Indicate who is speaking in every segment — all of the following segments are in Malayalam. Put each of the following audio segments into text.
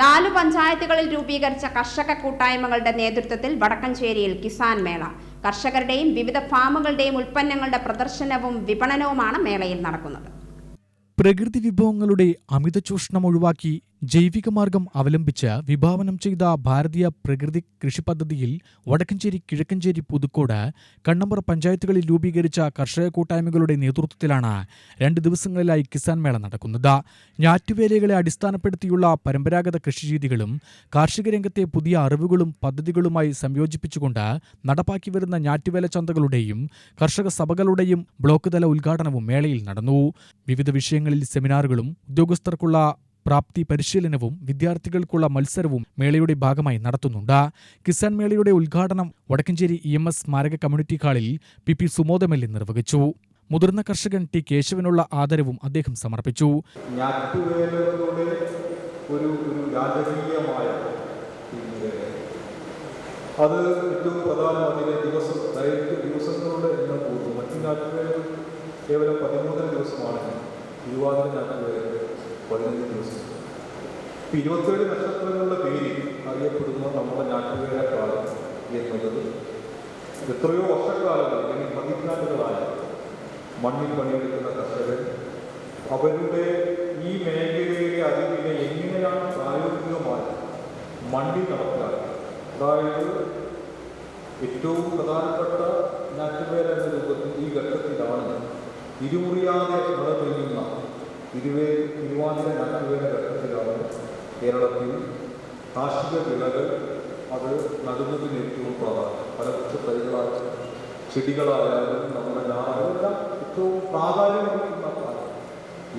Speaker 1: നാലു പഞ്ചായത്തുകളിൽ രൂപീകരിച്ച കർഷക കൂട്ടായ്മകളുടെ നേതൃത്വത്തിൽ വടക്കഞ്ചേരിയിൽ കിസാൻ മേള. കർഷകരുടെയും വിവിധ ഫാമുകളുടെയും ഉൽപ്പന്നങ്ങളുടെ പ്രദർശനവും വിപണനവുമാണ് മേളയിൽ നടക്കുന്നത്.
Speaker 2: പ്രകൃതി വിഭവങ്ങളുടെ അമിത ചൂഷണം ഒഴിവാക്കി ജൈവിക മാർഗം അവലംബിച്ച് വിഭാവനം ചെയ്ത ഭാരതീയ പ്രകൃതി കൃഷി പദ്ധതിയിൽ വടക്കഞ്ചേരി കിഴക്കഞ്ചേരി പുതുക്കോട് കണ്ണമ്പുറ പഞ്ചായത്തുകളിൽ രൂപീകരിച്ച കർഷക കൂട്ടായ്മകളുടെ നേതൃത്വത്തിലാണ് രണ്ട് ദിവസങ്ങളിലായി കിസാൻ മേള നടക്കുന്നത്. ഞാറ്റുവേലകളെ അടിസ്ഥാനപ്പെടുത്തിയുള്ള പരമ്പരാഗത കൃഷിരീതികളും കാർഷിക രംഗത്തെ പുതിയ അറിവുകളും പദ്ധതികളുമായി സംയോജിപ്പിച്ചുകൊണ്ട് നടപ്പാക്കി വരുന്ന ഞാറ്റുവേല ചന്തകളുടെയും കർഷക സഭകളുടെയും ബ്ലോക്ക് തല ഉദ്ഘാടനവും മേളയിൽ നടന്നു. വിവിധ വിഷയങ്ങളിൽ സെമിനാറുകളും ഉദ്യോഗസ്ഥർക്കുള്ള പ്രാപ്തി പരിശീലനവും വിദ്യാർത്ഥികൾക്കുള്ള മത്സരവും മേളയുടെ ഭാഗമായി നടത്തുന്നുണ്ട്. കിസാൻ മേളയുടെ ഉദ്ഘാടനം വടക്കഞ്ചേരി ഇ എം എസ് സ്മാരക കമ്മ്യൂണിറ്റി ഹാളിൽ പി പി സുമോദമല്ലി നിർവഹിച്ചു. മുതിർന്ന കർഷകൻ ടി കേശവനുള്ള ആദരവും അദ്ദേഹം സമർപ്പിച്ചു.
Speaker 3: ഒരു ഒരു അത് ഏറ്റവും പ്രധാനം ദിവസം ദൈർഘ്യ ദിവസങ്ങളുടെ എണ്ണം കൂടും മറ്റു ഞാറ്റുവേലകൾ കേവലം പതിമൂന്നര ദിവസമാണ് തിരുവാതിര ഞാറ്റുവേല പതിനഞ്ച് ദിവസം. ഇപ്പം ഇരുപത്തേഴ് നക്ഷത്രങ്ങളുടെ പേരിൽ അറിയപ്പെടുന്ന നമ്മുടെ ഞാറ്റുവേലക്കാലം എന്നത് എത്രയോ വർഷക്കാലങ്ങൾ അല്ലെങ്കിൽ പതിറ്റാണ്ടുകളായ മണ്ണിൽ പണിയെടുക്കുന്ന കർഷകർ അവരുടെ ഈ മേഖലയിലെ അറിവിനെ എങ്ങനെയാണ് പ്രായോഗികമായി മണ്ണിൽ നടപ്പിലാക്കുക അതായത് ഏറ്റവും പ്രധാനപ്പെട്ട നാറ്റുവേല എന്ന രൂപത്തിൽ ഈ ഘട്ടത്തിലാണ് ഇരുമുറിയാതെ മഴ പെയ്യുന്ന ഇരുവേ തിരുവാതിര നാറ്റുവേല ഘട്ടത്തിലാണ് കേരളത്തിൽ കാർഷിക വിളകൾ അത് നടുന്നതിന് ഏറ്റവും പ്രധാനം. പല കുറച്ച് തൈകളായാലും ചെടികളായാലും നമ്മുടെ ഞാറെല്ലാം ഏറ്റവും പ്രാധാന്യമർഹിക്കുന്ന കാലം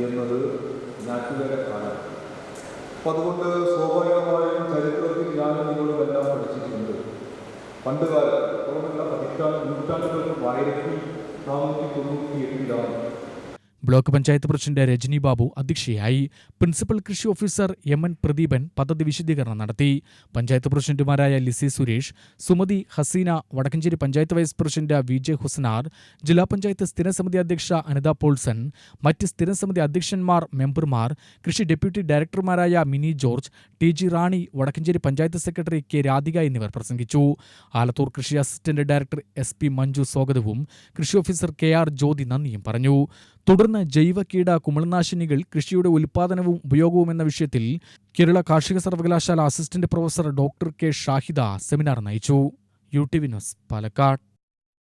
Speaker 3: എന്നത് ഞാറ്റുവേല കാലം. അപ്പം അതുകൊണ്ട് സ്വാഭാവികമായും ചരിത്രത്തിൽ ഞാനും നിങ്ങളും എല്ലാം പഠിച്ചിട്ടുണ്ട്. പണ്ട് കാലത്ത് അതുകൊണ്ടല്ല പതിറ്റാണ്ട് നൂറ്റാണ്ടുകൾക്ക് ആയിരത്തി നാനൂറ്റി തൊണ്ണൂറ്റി
Speaker 2: ബ്ലോക്ക് പഞ്ചായത്ത് പ്രസിഡന്റ് രജനി ബാബു അധ്യക്ഷയായി. പ്രിൻസിപ്പൽ കൃഷി ഓഫീസർ എം എൻ പ്രദീപൻ പദ്ധതി വിശദീകരണം നടത്തി. പഞ്ചായത്ത് പ്രസിഡന്റുമാരായ Lissy Suresh Sumathi Haseena Vadakkanchery panchayat vice president V J Husanar ജില്ലാ പഞ്ചായത്ത് സ്ഥിരസമിതി അധ്യക്ഷ അനിത പോൾസൺ മറ്റ് സ്ഥിരസമിതി അധ്യക്ഷന്മാർ മെമ്പർമാർ കൃഷി deputy ഡയറക്ടർമാരായ Mini George T G Rani Vadakkanchery panchayat secretary K Radhika എന്നിവർ പ്രസംഗിച്ചു. ആലത്തൂർ കൃഷി assistant director S P Manju സ്വാഗതവും കൃഷി ഓഫീസർ കെ ആർ ജ്യോതി നന്ദിയും പറഞ്ഞു. തുടർന്ന് ജൈവ കീട കുമിളനാശിനികൾ കൃഷിയുടെ ഉൽപാദനവും ഉപയോഗവും എന്ന വിഷയത്തിൽ കേരള കാർഷിക സർവകലാശാല assistant professor doctor K Shahida seminar നയിച്ചു. U T V news Palakkad.